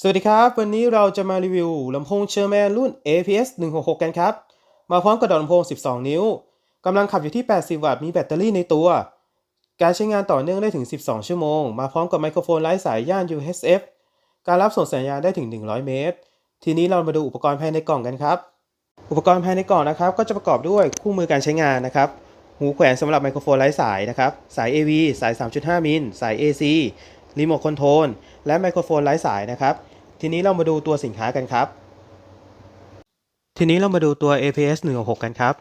สวัสดีครับ วันนี้เราจะมารีวิวลำโพงเชอร์แมนรุ่น APS 166 กันครับ มาพร้อมกับดอกลำโพง 12 นิ้วกำลังขับอยู่ที่ 80 วัตต์มีแบตเตอรี่ในตัว การใช้งานต่อเนื่องได้ถึง 12 ชั่วโมง มาพร้อมกับไมโครโฟนไร้สายย่าน UHF การรับส่งสัญญาณได้ถึง 100 เมตร ทีนี้เรามาดูอุปกรณ์ภายในกล่องกันครับ อุปกรณ์ภายในกล่องนะครับ ก็จะประกอบด้วยคู่มือการใช้งานนะครับหูแขวนสำหรับไมโครโฟนไร้สายนะครับสาย AV สาย 3.5 มิลสาย AC รีโมทคอนโทรลและไมโครโฟนไร้สายนะครับ ทีนี้เรามาดูตัวสินค้ากันครับ ทีนี้เรามาดูตัว APS 166กันครับ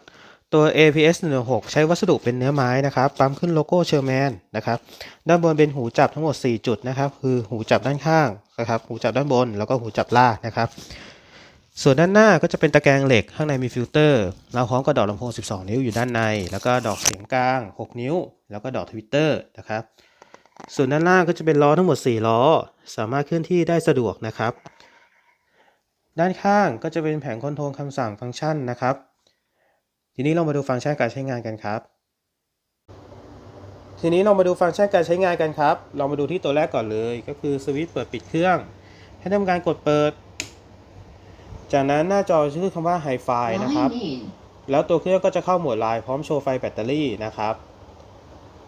ตัว APS 166ใช้วัสดุเป็นเนื้อไม้นะครับ ปั๊มขึ้นโลโก้เชอร์แมนนะครับ ด้านบนเป็นหูจับทั้งหมด 4 จุดนะครับ คือหูจับด้านข้างนะครับ หูจับด้านบน แล้วก็หูจับล่างนะครับ ส่วนด้านหน้าก็จะเป็นตะแกรงเหล็ก ข้างในมีฟิลเตอร์ เราพร้อมกับดอกลำโพง 12 นิ้วอยู่ด้านใน แล้วก็ดอกเสียงกลาง 6 นิ้ว แล้วก็ดอกทวิตเตอร์นะครับ ส่วนด้านล่างก็จะเป็นล้อทั้งหมด 4 ล้อ สามารถเคลื่อนที่ได้สะดวกนะครับ ด้านข้างก็จะเป็นแผงคอนโทรลคำสั่งฟังก์ชันนะครับ ทีนี้เรามาดูฟังก์ชันการใช้งานกันครับ ทีนี้เรามาดูฟังก์ชันการใช้งานกันครับ เรามาดูที่ตัวแรกก่อนเลย ก็คือสวิตช์เปิดปิดเครื่อง ให้ทำการกดเปิด จากนั้นหน้าจอจะขึ้นคำว่า Hi-Fi นะครับ Line in. แล้วตัวเครื่องก็จะเข้าโหมดไลน์พร้อมโชว์ไฟแบตเตอรี่นะครับ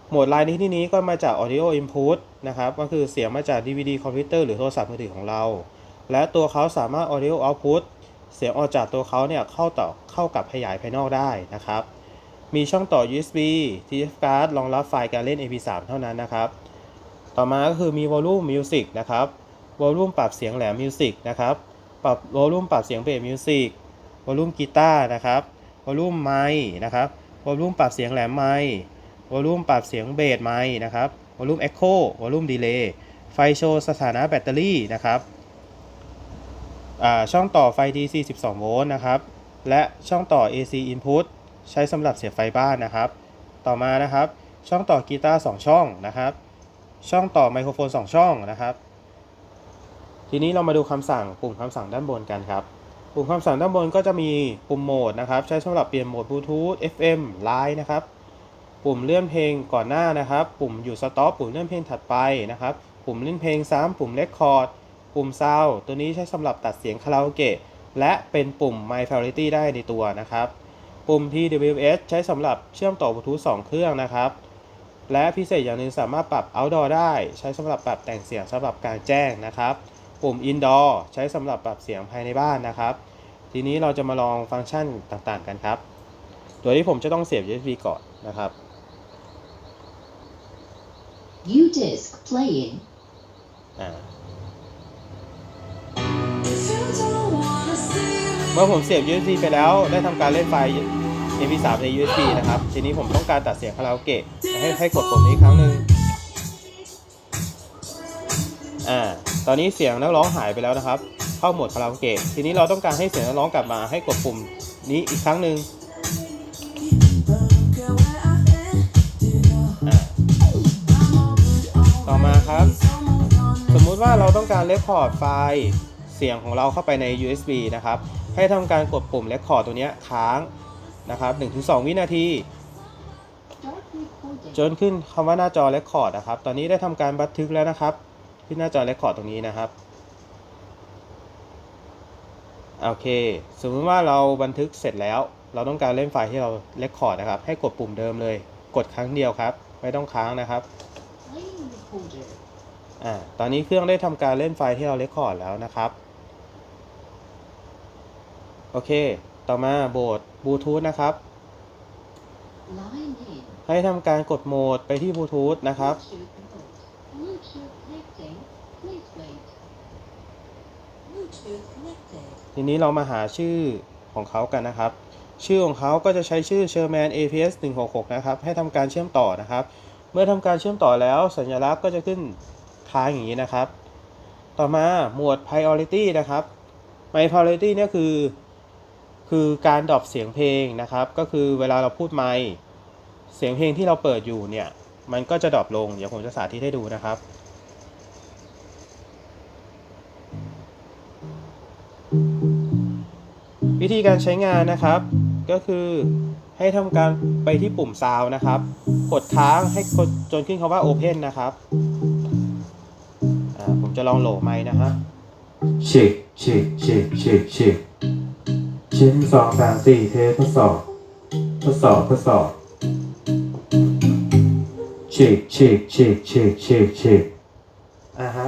โหมดไลน์ในที่นี้ก็มาจาก Audio Input นะครับ ก็คือเสียงมาจาก DVD คอมพิวเตอร์หรือโทรศัพท์มือถือของเรา และตัวเขาสามารถ Audio Output เสียงออกจากตัวเขาเนี่ยเข้าต่อเข้ากับขยายภายนอกได้นะครับ มีช่องต่อ USB TF card รองรับไฟล์การเล่น MP3 เท่านั้นนะครับ ต่อมาก็คือมี Volume Music นะครับ Volume ปรับเสียงแหลม Music นะครับ ปรับ Volume ปรับเสียงเบส Music Volume กีตาร์นะครับ Volume ไมค์นะครับ Volume ปรับเสียงแหลมไมค์ Volume ปรับเสียงเบสไมค์นะครับ Volume Echo Volume Delay ไฟโชว์สถานะแบตเตอรี่นะครับอ่าช่องต่อไฟ DC 12 โวลต์นะครับ และช่องต่อ AC Input ใช้สำหรับเสียบไฟบ้านนะครับ ต่อมานะครับ ช่องต่อกีตาร์2ช่องนะครับ ช่องต่อไมโครโฟน 2 ช่องนะครับ ทีนี้เรามาดูคำสั่งปุ่มคำสั่งด้านบนกันครับ ปุ่มคำสั่งด้านบนก็จะมีปุ่มโหมดนะครับ ใช้สำหรับเปลี่ยนโหมดบลูทูธ FM Line นะครับ ปุ่มเลื่อนเพลงก่อนหน้านะครับ ปุ่มหยุดสต็อปปุ่มเลื่อนเพลงถัดไปนะครับ ปุ่มเล่นเพลงซ้ำปุ่มเลคคอร์ดปุ่มซาวตัวนี้ใช้สำหรับตัดเสียงคาราโอเกะและเป็นปุ่ม My Priority ได้ในตัวนะครับ ปุ่ม TWS ใช้สำหรับเชื่อมต่อบลูทูธ2เครื่องนะครับ และพิเศษอย่างหนึ่งสามารถปรับ outdoor ได้ ใช้สำหรับปรับแต่งเสียงสำหรับการแจ้งนะครับ ปุ่ม indoor ใช้สำหรับปรับเสียงภายในบ้านนะครับ ทีนี้เราจะมาลองฟังก์ชันต่างๆกันครับโดยที่ผมจะต้องเสียบ USB ก่อนนะครับ U-disc playing. เมื่อผมเสียบ USB ไปแล้วได้ทำการเล่นไฟล์ MP3 ใน USB นะครับ ทีนี้ผมต้องการตัดเสียงคาราโอเกะให้ให้กดปุ่มนี้ครั้งหนึ่งอ่าตอนนี้เสียงนักร้องหายไปแล้วนะครับ เข้าโหมดคาราโอเกะทีนี้เราต้องการให้เสียงนักร้องกลับมาให้กดปุ่มนี้อีกครั้งหนึ่ง ติว่าเราต้องการเลคคอร์ดไฟล์เสียงของเราเข้าไปใน USB นะครับ ให้ทำการกดปุ่มเลคคอร์ดตัวนี้ค้างนะครับ 1-2 วินาที จนขึ้นคำว่าหน้าจอเลคคอร์ดนะครับ ตอนนี้ได้ทำการบันทึกแล้วนะครับ ขึ้นหน้าจอเลคคอร์ดตรงนี้นะครับ โอเค สมมติว่าเราบันทึกเสร็จแล้ว เราต้องการเล่นไฟล์ที่เราเลคคอร์ดนะครับ ให้กดปุ่มเดิมเลย กดครั้งเดียวครับ ไม่ต้องค้างนะครับ อ่าตอนนี้เครื่องได้ทำการเล่นไฟล์ที่เราเลคคอร์ดแล้วนะครับ โอเค ต่อมาโหมดบลูทูธนะครับ ให้ทำการกดโหมดไปที่บลูทูธนะครับ ทีนี้เรามาหาชื่อของเขากันนะครับ ชื่อของเขาก็จะใช้ชื่อ Sherman APS 166 นะครับ ให้ทำการเชื่อมต่อนะครับ เมื่อทำการเชื่อมต่อแล้วสัญลักษณ์ก็จะขึ้น ค้างอย่างนี้นะครับ ต่อมาหมวด Priority นะครับ My Priority เนี่ยคือ คือการดรอปเสียงเพลงนะครับ ก็คือเวลาเราพูดไมค์เสียงเพลงที่เราเปิดอยู่เนี่ยมันก็จะดรอปลง เดี๋ยวผมจะสาธิตให้ดูนะครับวิธีการใช้งานนะครับ ก็คือให้ทำการไปที่ปุ่มซาวนะครับ กดค้างให้กดจนขึ้นคำว่า Open นะครับ จะลองโหลไม้นะฮะเช็คเช็คเช็คเช็คเช็คชิ้นสองสามสี่เทสทดสอบทดสอบทดสอบเช็คเช็คเช็คเช็คเช็คเช็คอะฮะ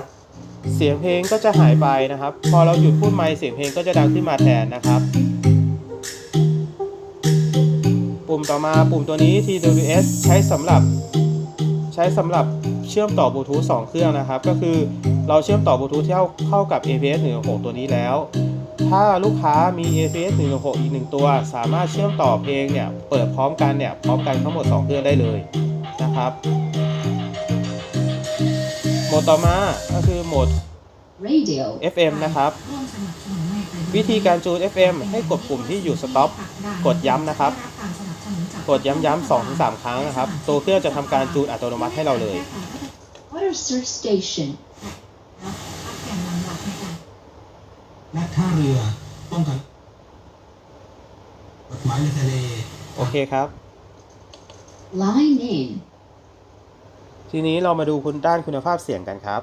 เสียงเพลงก็จะหายไปนะครับ พอเราหยุดพูดไมค์เสียงเพลงก็จะดังขึ้นมาแทนนะครับ ปุ่มต่อมาปุ่มตัวนี้ TWS ใช้สำหรับ ใช้สำหรับเชื่อมต่อบลูทูธ2เครื่องนะครับ ก็คือ เราเชื่อมต่อบลูทูธที่เข้าเข้ากับ APS 1.6 ตัวนี้แล้ว ถ้าลูกค้ามี APS 1.6 อีกหนึ่งตัว สามารถเชื่อมต่อเพลงเนี่ย เปิดพร้อมกันเนี่ย พร้อมกันทั้งหมด 2 เครื่องได้เลยนะครับโหมดต่อมาก็คือโหมด radio FM นะครับ วิธีการจูน FM ให้กดปุ่มที่อยู่ stop กดย้ำนะครับ กดย้ำๆ2-3ถึง3ครั้งนะครับ ตัวเครื่องจะทำการจูนอัตโนมัติให้เราเลย water search station และท่าเรือป้องกันกฎหมายในทะเล โอเคครับ line in ทีนี้เรามาดูคุณด้านคุณภาพเสียงกันครับ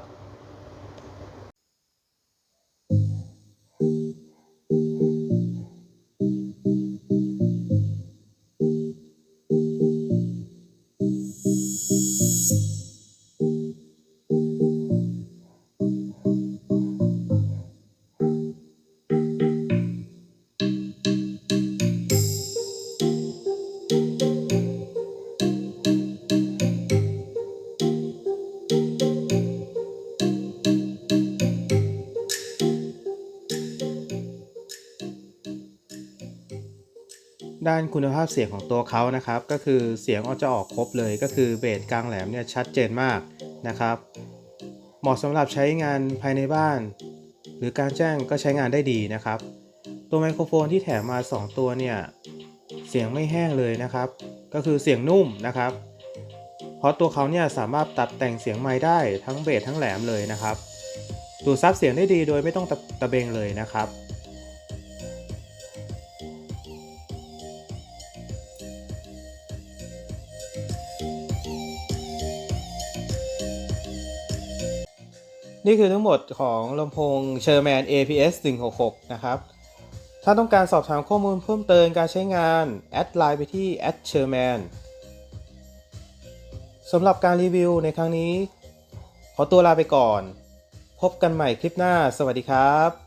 ด้านคุณภาพเสียงของตัวเขานะครับ ก็คือเสียงจะออกครบเลย ก็คือเบสกลางแหลมเนี่ยชัดเจนมากนะครับ เหมาะสำหรับใช้งานภายในบ้าน หรือการแจ้งก็ใช้งานได้ดีนะครับ ตัวไมโครโฟนที่แถมมา 2 ตัวเนี่ยเสียงไม่แห้งเลยนะครับ ก็คือเสียงนุ่มนะครับ เพราะตัวเขาเนี่ยสามารถตัดแต่งเสียงไม้ได้ทั้งเบสทั้งแหลมเลยนะครับ ดูดซับเสียงได้ดีโดยไม่ต้องตะตะเบงเลยนะครับ นี่คือทั้งหมดของลำโพง Sherman APS 166 นะครับ ถ้าต้องการสอบถามข้อมูลเพิ่มเติมการใช้งาน แอดไลน์ไปที่ @sherman สำหรับการรีวิวในครั้งนี้ ขอตัวลาไปก่อน พบกันใหม่คลิปหน้า สวัสดีครับ